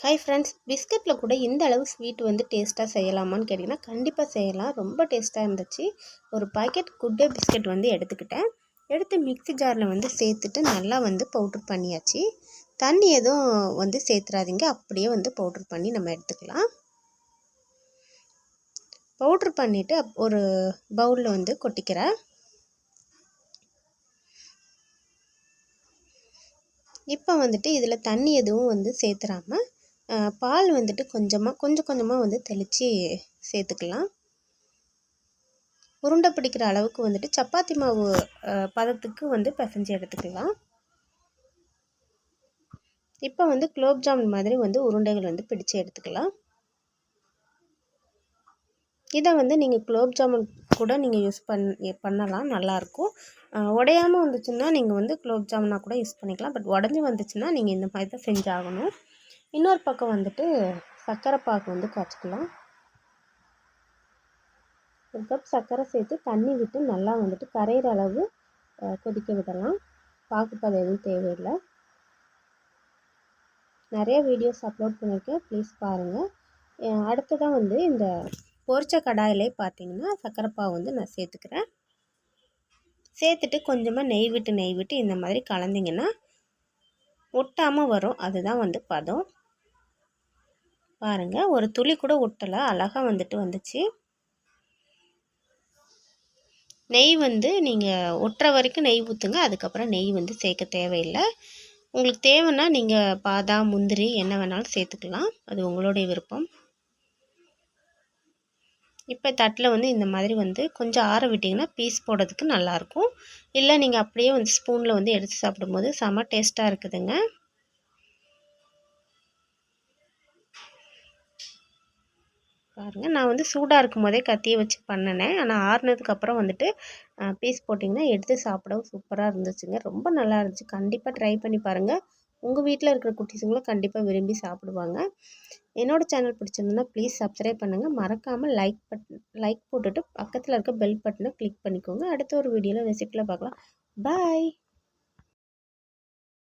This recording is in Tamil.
ஹாய் ஃப்ரெண்ட்ஸ் பிஸ்கட்டில் கூட இந்த அளவு ஸ்வீட் வந்து டேஸ்ட்டாக செய்யலாமான்னு கேட்டிங்கன்னா கண்டிப்பாக செய்யலாம். ரொம்ப டேஸ்ட்டாக இருந்துச்சு. ஒரு பாக்கெட் குட்டே பிஸ்கட் வந்து எடுத்துக்கிட்டேன். எடுத்து மிக்ஸி ஜாரில் வந்து சேர்த்துட்டு நல்லா வந்து பவுட்ரு பண்ணியாச்சு. தண்ணி எதுவும் வந்து சேர்த்துறாதீங்க. அப்படியே வந்து பவுட்ரு பண்ணி நம்ம எடுத்துக்கலாம். பவுட்ரு பண்ணிவிட்டு ஒரு பவுலில் வந்து கொட்டிக்கிறேன். இப்போ வந்துட்டு இதில் தண்ணி எதுவும் வந்து சேர்த்துறாமல் பால் வந்துட்டு கொஞ்சமாக கொஞ்சம் கொஞ்சமாக வந்து தெளித்து சேர்த்துக்கலாம். உருண்டை பிடிக்கிற அளவுக்கு வந்துட்டு சப்பாத்தி மாவு பதத்துக்கு வந்து பிசைஞ்சு எடுத்துக்கலாம். இப்போ வந்து குலோப் ஜாமுன் மாதிரி வந்து உருண்டைகள் வந்து பிடிச்சு எடுத்துக்கலாம். இதை வந்து நீங்கள் குலோப் ஜாமுன் கூட நீங்கள் யூஸ் பண் பண்ணலாம் நல்லாயிருக்கும் உடையாமல் வந்துச்சுன்னா நீங்கள் வந்து குலோப் ஜாமுனாக கூட யூஸ் பண்ணிக்கலாம். பட் உடஞ்சி வந்துச்சுன்னா நீங்கள் இந்த மாதிரி தான் செஞ்சாகணும். இன்னொரு பக்கம் வந்துட்டு சர்க்கரை பாகு வந்து காய்ச்சிக்கலாம். ஒரு கப் சர்க்கரை சேர்த்து தண்ணி விட்டு நல்லா வந்துட்டு கரையிற அளவு கொதிக்க விடலாம். பாகுப்பது எதுவும் தேவையில்லை. நிறைய வீடியோஸ் அப்லோட் பண்ணியிருக்கேன் ப்ளீஸ் பாருங்கள் அடுத்ததாக வந்து இந்த பொரிச்ச கடாயிலே பார்த்தீங்கன்னா சர்க்கரை பாவு வந்து நான் சேர்த்துக்கிறேன். சேர்த்துட்டு கொஞ்சமாக நெய் விட்டு நெய் விட்டு இந்த மாதிரி கலந்திங்கன்னா ஒட்டாமல் வரும். அதுதான் வந்து பதம். பாருங்கள் ஒரு துளி கூட ஒட்டலை. அழகாக வந்துட்டு வந்துச்சு. நெய் வந்து நீங்கள் ஒட்டுற வரைக்கும் நெய் ஊற்றுங்க அதுக்கப்புறம் நெய் வந்து சேர்க்க தேவையில்லை. உங்களுக்கு தேவைன்னா நீங்கள் பாதாம் முந்திரி என்ன வேணாலும் சேர்த்துக்கலாம். அது உங்களுடைய விருப்பம். இப்போ தட்டில் வந்து இந்த மாதிரி வந்து கொஞ்சம் ஆற விட்டிங்கன்னா பீஸ் போடுறதுக்கு நல்லாயிருக்கும் இல்லை நீங்கள் அப்படியே வந்து ஸ்பூனில் வந்து எடுத்து சாப்பிடும்போது செம டேஸ்ட்டாக இருக்குதுங்க. பாருங்கள் நான் வந்து சூடாக இருக்கும் போதே கத்தியை வச்சு பண்ணினேன். ஆனால் ஆறுனதுக்கப்புறம் வந்துட்டு பீஸ் போட்டிங்கன்னா எடுத்து சாப்பிடவும் சூப்பராக இருந்துச்சுங்க. ரொம்ப நல்லா இருந்துச்சு. கண்டிப்பாக ட்ரை பண்ணி பாருங்கள் உங்கள் வீட்டில் இருக்கிற குட்டீஸுங்களும் கண்டிப்பாக விரும்பி சாப்பிடுவாங்க. என்னோடய சேனல் பிடிச்சிருந்ததுன்னா ப்ளீஸ் சப்ஸ்கிரைப் பண்ணுங்கள் மறக்காமல் லைக் பட் லைக் போட்டுட்டு பக்கத்தில் இருக்க பெல் பட்டனை கிளிக் பண்ணிக்கோங்க. அடுத்த ஒரு வீடியோவில் ரெசிப்பியில் பார்க்கலாம். பாய்!